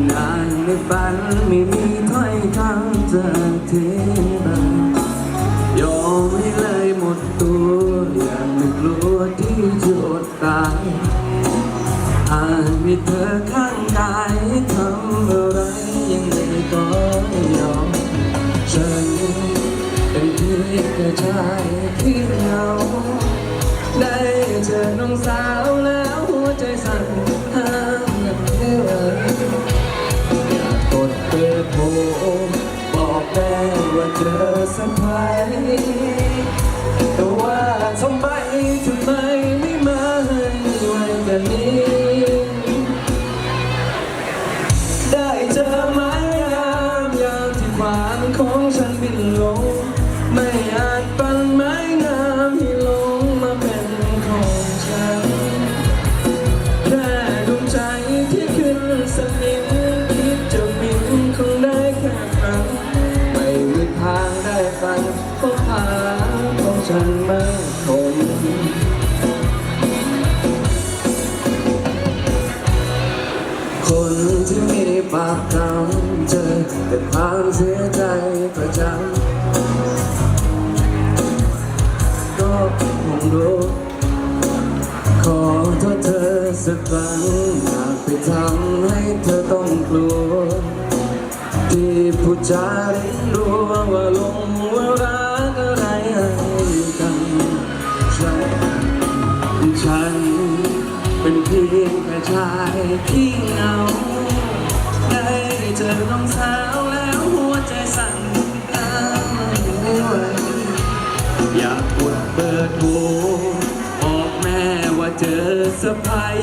นนานในฝันไม่มีถ้อยคำจะเทบายยอมให้เลยหมดตัวอย่างไม่กลัวที่จะอดตายหากมีเธอข้างกายให้ทำอะไรยังไงก็ยอมฉันเป็นเพียงแค่ชายที่เหงาได้เจอน้องสาวแล้วหัวใจสั่น เจอสักไพแต่ว่าทำไมทำไมไม่มาให้ไวกันนี้ ได้เจอไม้ยามยามที่ความของฉันบินลง ฟังเพาขาของฉันไม่คงคนที่มีปากคำเจอแต่ความเสียใจประจำก็คงรู้ขอโทษเธอสักครั้งอยากไปทำให้เธอต้องกลัวที่ผู้จายรู้ว่าลงว่ารัก เป็นเพียงแค่ชายที่เหงา ได้เจอน้องสาวแล้วหัวใจสั่นน้ำไม่ไหวอยากกดเบอร์โทรบอกแม่ว่าเจอสะพาย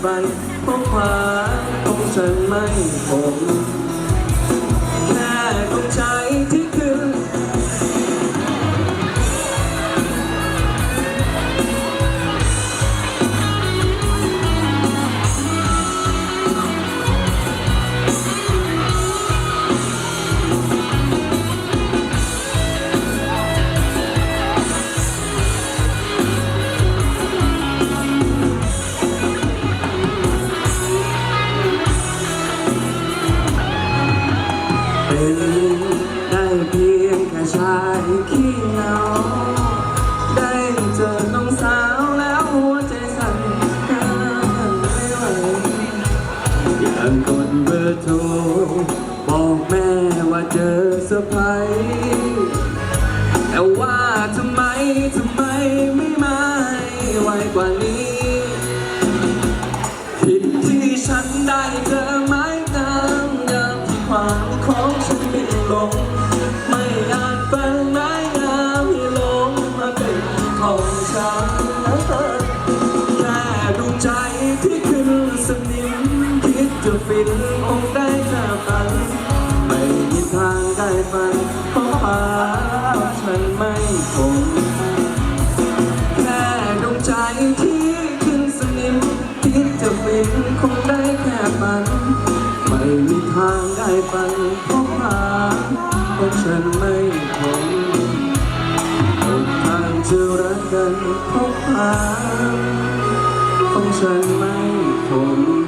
ใบเพราะความของฉันไม่ผมายขี้เหงาได้เจอน้องสาวแล้วหัวใจสั่นห้ามไม่ไหวอยากกดเบอร์โทรบอกแม่ว่าเจอเซอร์ไพรส์แต่ว่าทำไมทำไมไม่มาให้ไวกว่านี้ นิมคิดจะฟินคงได้แค่ฝัน ไม่มีทางได้ฝันเพราะฟ้าฉันไม่คงแค่ดวงใจที่ขึ้นสนิมคิดจะฟินคงได้แค่ฝัน ไม่มีทางได้ฝันเพราะหาเพราะฉันไม่คงหนทางจะรักกันเพราะหาของฉันไม่ คง